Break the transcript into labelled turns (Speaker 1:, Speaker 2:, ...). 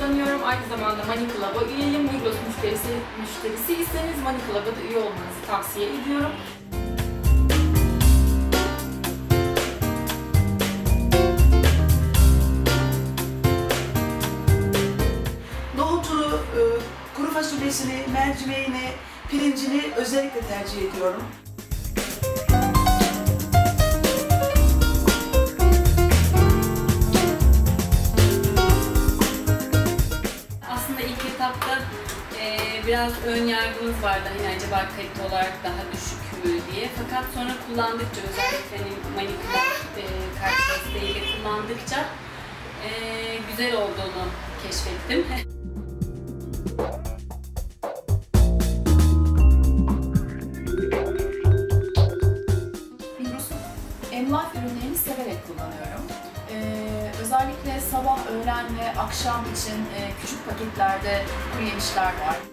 Speaker 1: kullanıyorum. Aynı zamanda Money Club'a üyeyim. Migros müşterisi, müşterisiyseniz Money Club'a da üye olmanızı tavsiye ediyorum.
Speaker 2: Nohutunu, e, kuru fasulyesini, mercimeğini, pirincini özellikle tercih ediyorum.
Speaker 3: Etapta e, biraz ön yargımız vardı hani acaba kalite olarak daha düşük mü diye. Fakat sonra kullandıkça özellikle hani Manicure e, kart kullandıkça e, güzel olduğunu keşfettim.
Speaker 4: Emlak ürünlerini severek kullanıyorum. Ee, özellikle sabah, öğlen ve akşam için e, küçük paketlerde kuru yemişler var.